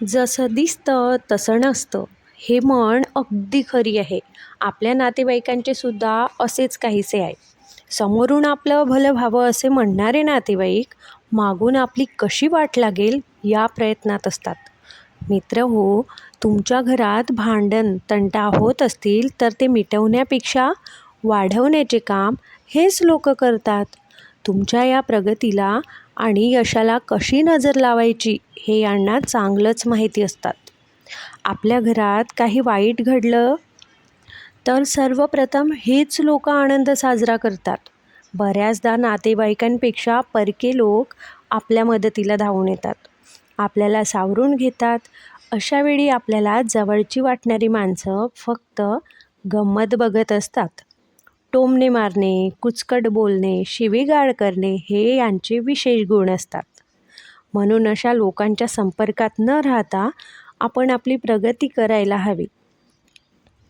जसं दिसतं तसं नसतं. हे म्हण अगदी खरी आहे. आपल्या नातेवाईकांचे सुद्धा असेच काहीसे आहे. समोरून आपलं भलं व्हावं असे म्हणणारे नातेवाईक मागून आपली कशी वाट लागेल या प्रयत्नात असतात. मित्र हो तुमच्या घरात भांडण तंटा होत असतील तर ते मिटवण्यापेक्षा वाढवण्याचे काम हेच लोक करतात. तुमच्या या प्रगतीला आणि यशाला कशी नजर लावायची हे यांना चांगलंच माहिती असतात. आपल्या घरात काही वाईट घडलं तर सर्वप्रथम हेच लोक आनंद साजरा करतात. बऱ्याचदा नातेवाईकांपेक्षा परके लोक आपल्या मदतीला धावून येतात. आपल्याला सावरून घेतात. अशावेळी आपल्याला जवळची वाटणारी माणसं फक्त गंमत बघत असतात. टोमणे मारणे कुचकट बोलणे शिवीगाळ करणे हे यांचे विशेष गुण असतात. म्हणून अशा लोकांच्या संपर्कात न राहता आपण आपली प्रगती करायला हवी.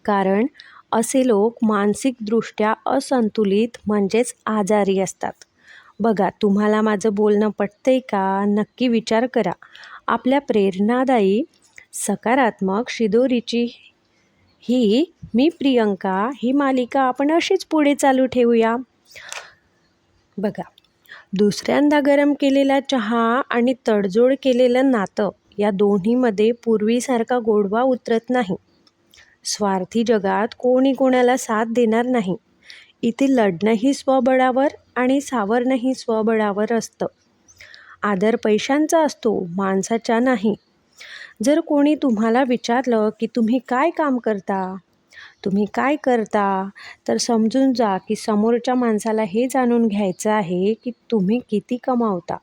कारण असे लोक मानसिकदृष्ट्या असंतुलित म्हणजेच आजारी असतात. बघा तुम्हाला माझं बोलणं पटतंय का? नक्की विचार करा. आपल्या प्रेरणादायी सकारात्मक शिदोरीची ही मी प्रियंका ही मालिका आपण अशीच पुढे चालू ठेवूया. बघा दुसऱ्यांदा गरम केलेला चहा आणि तडजोड केलेलं नातं या दोन्हीमध्ये पूर्वीसारखा गोडवा उतरत नाही. स्वार्थी जगात कोणी कोणाला साथ देणार नाही. इथे लढणंही स्वबळावर आणि सावरणंही स्वबळावर असतं. आदर पैशांचा असतो माणसाच्या नाही. जर कोणी तुम्हाला विचारलं की तुम्ही काय काम करता तुम्ही काय करता तर समजून जा की समोरच्या माणसाला हे जाणून घ्यायचं आहे की तुम्ही किती कमावता.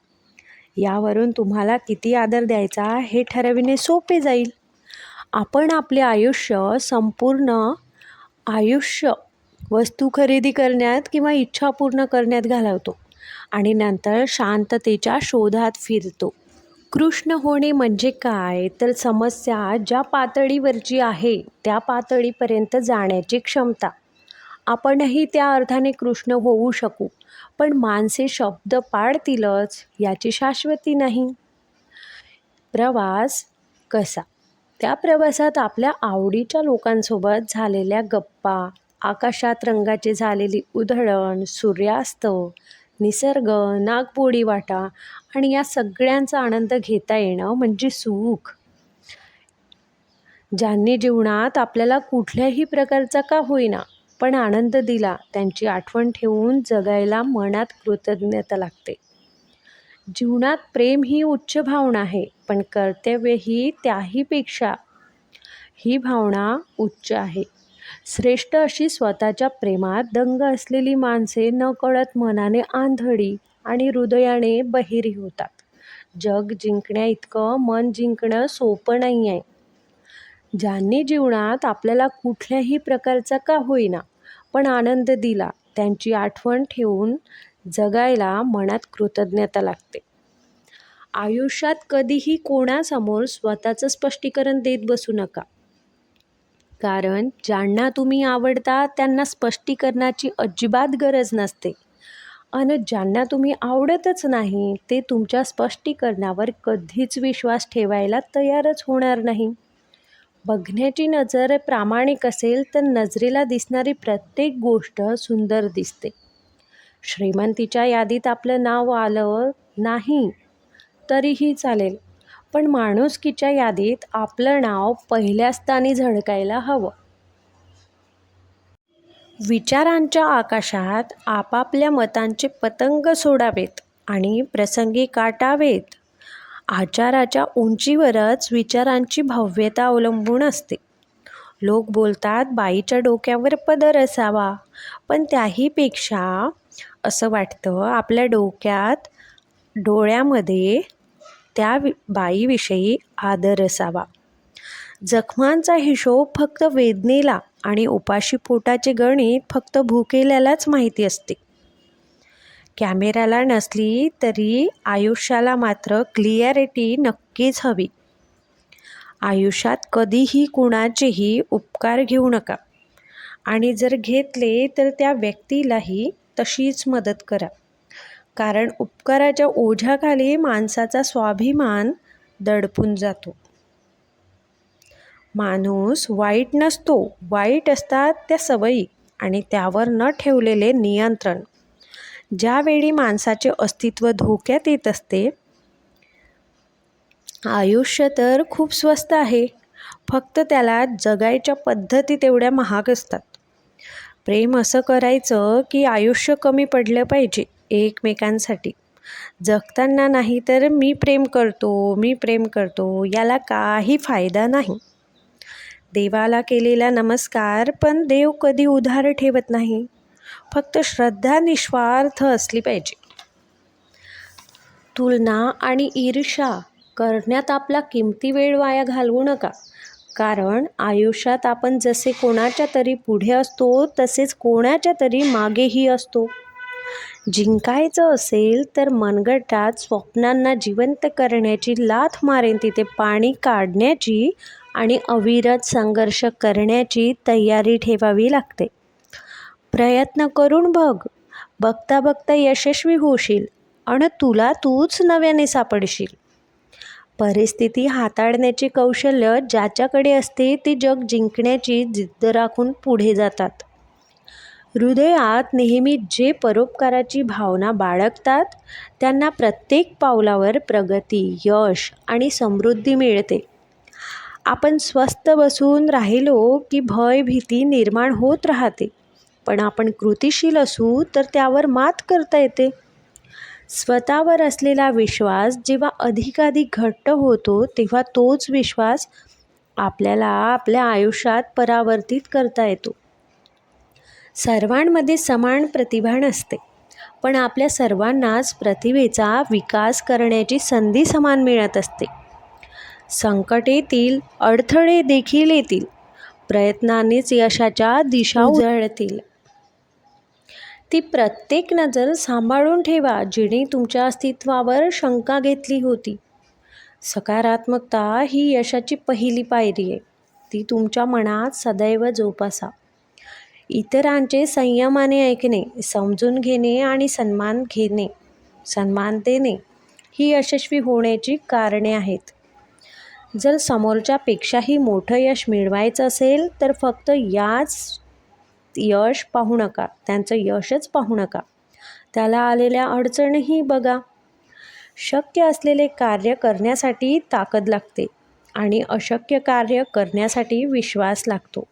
यावरून तुम्हाला किती आदर द्यायचा हे ठरविणे सोपे जाईल. आपण आपले आयुष्य संपूर्ण आयुष्य वस्तू खरेदी करण्यात किंवा इच्छा पूर्ण करण्यात घालवतो आणि नंतर शांततेच्या शोधात फिरतो. कृष्ण होणे म्हणजे काय? तर समस्या ज्या पातळीवरची आहे त्या पातळीपर्यंत जाण्याची क्षमता. आपणही त्या अर्थाने कृष्ण होऊ शकू पण माणसे शब्द पाळतीलच याची शाश्वती नाही. प्रवास कसा? त्या प्रवासात आपल्या आवडीच्या लोकांसोबत झालेल्या गप्पा आकाशात रंगाची झालेली उधळण सूर्यास्त निसर्ग नागपोळी वाटा आणि या सगळ्यांचा आनंद घेता येणं म्हणजे सुख. ज्यांनी जीवनात आपल्याला कुठल्याही प्रकारचा का होईना पण आनंद दिला त्यांची आठवण ठेवून जगायला मनात कृतज्ञता लागते. जीवनात प्रेम ही उच्च भावना आहे पण कर्तव्य ही त्याहीपेक्षा ही भावना उच्च आहे. श्रेष्ठ अशी स्वतःच्या प्रेमात दंग असलेली माणसे नकळत मनाने आंधळी आणि हृदयाने बहिरी होतात. जग जिंकण्या इतकं मन जिंकणं सोपं नाही आहे ज्यांनी जीवनात आपल्याला कुठल्याही प्रकारचा का होईना पण आनंद दिला त्यांची आठवण ठेवून जगायला मनात कृतज्ञता लागते. आयुष्यात कधीही कोणासमोर स्वतःचं स्पष्टीकरण देत बसू नका. कारण ज्यांना तुम्ही आवडता त्यांना स्पष्टीकरणाची अजिबात गरज नसते. आणि ज्यांना तुम्ही आवडतच नाही ते तुमच्या स्पष्टीकरणावर कधीच विश्वास ठेवायला तयारच होणार नाही. बघण्याची नजर प्रामाणिक असेल तर नजरेला दिसणारी प्रत्येक गोष्ट सुंदर दिसते. श्रीमंतीच्या यादीत आपलं नाव आलं नाही तरीही चालेल. पण माणुसकीच्या यादीत आपलं नाव पहिल्या स्थानी झळकायला हवं. विचारांच्या आकाशात आपापल्या मतांचे पतंग सोडावेत आणि प्रसंगी काटावेत. आचाराच्या उंचीवरच विचारांची भव्यता अवलंबून असते. लोक बोलतात बाईच्या डोक्यावर पदर असावा. पण त्याहीपेक्षा असं वाटतं आपल्या डोक्यात डोळ्यामध्ये त्या बाईविषयी आदर असावा. जखमांचा हिशोब फक्त वेदनेला आणि उपाशी पोटाचे गणित फक्त भुकेल्यालाच माहिती असते. कॅमेऱ्याला नसली तरी आयुष्याला मात्र क्लिअरिटी नक्कीच हवी. आयुष्यात कधीही कुणाचेही उपकार घेऊ नका. आणि जर घेतले तर त्या व्यक्तीलाही तशीच मदत करा. कारण उपकाराच्या ओझ्याखाली माणसाचा स्वाभिमान दडपून जातो. माणूस वाईट नसतो वाईट असतात त्या सवयी आणि त्यावर न ठेवलेले नियंत्रण. ज्यावेळी माणसाचे अस्तित्व धोक्यात येत असते आयुष्य तर खूप स्वस्त आहे फक्त त्याला जगायच्या पद्धती तेवढ्या महाग असतात. प्रेम असं करायचं की आयुष्य कमी पडलं पाहिजे. एकमेकांसाठी. जगताना नाही तर मी प्रेम करतो मी प्रेम करतो याला काही फायदा नाही. देवाला केलेला नमस्कार पण देव कधी उधार ठेवत नाही. फक्त श्रद्धा निस्वार्थ असली पाहिजे. तुलना आणि ईर्षा करण्यात आपला किमती वेळ वाया घालवू नका. कारण आयुष्यात आपण जसे कोणाच्या तरी पुढे असतो तसेच कोणाच्या तरी मागेही असतो. जिंकायचं असेल तर मनगटात स्वप्नांना जिवंत करण्याची लाथ मारेन तिथे पाणी काढण्याची आणि अविरत संघर्ष करण्याची तयारी ठेवावी लागते. प्रयत्न करून बघ बघता बघता यशस्वी होशील आणि तुला तूच नव्याने सापडशील. परिस्थिती हाताळण्याची कौशल्य ज्याच्याकडे असते ती जग जिंकण्याची जिद्द राखून पुढे जातात. हृदयात नेहमी जे परोपकाराची भावना बाळगतात त्यांना प्रत्येक पावलावर प्रगती यश आणि समृद्धी मिळते. आपण स्वस्थ बसून राहिलो की भय भीती निर्माण होत राहते पण आपण कृतिशील असू तर त्यावर मात करता येते. स्वतःवर असलेला विश्वास जेव्हा अधिकाधिक घट्ट होतो तेव्हा तोच विश्वास आपल्याला आपल्या आयुष्यात परावर्तित करता येतो. सर्वांमध्ये समान प्रतिभा नसते पण आपल्या सर्वांनाच प्रतिभेचा विकास करण्याची संधी समान मिळत असते. संकट येतील अडथळे देखील येतील. प्रयत्नांनीच यशाच्या दिशा उजळतील. ती प्रत्येक नजर सांभाळून ठेवा जिने तुमच्या अस्तित्वावर शंका घेतली होती. सकारात्मकता ही यशाची पहिली पायरी आहे. ती तुमच्या मनात सदैव जोपासा. इतरांचे संयमाने ऐकणे समजून घेणे आणि सन्मान घेणे सन्मान देणे ही यशस्वी होण्याची कारणे आहेत. जर समोरच्यापेक्षाही मोठं यश मिळवायचं असेल तर फक्त याच यश पाहू नका त्यांचं यशच पाहू नका. त्याला आलेल्या अडचणही बघा. शक्य असलेले कार्य करण्यासाठी ताकद लागते आणि अशक्य कार्य करण्यासाठी विश्वास लागतो.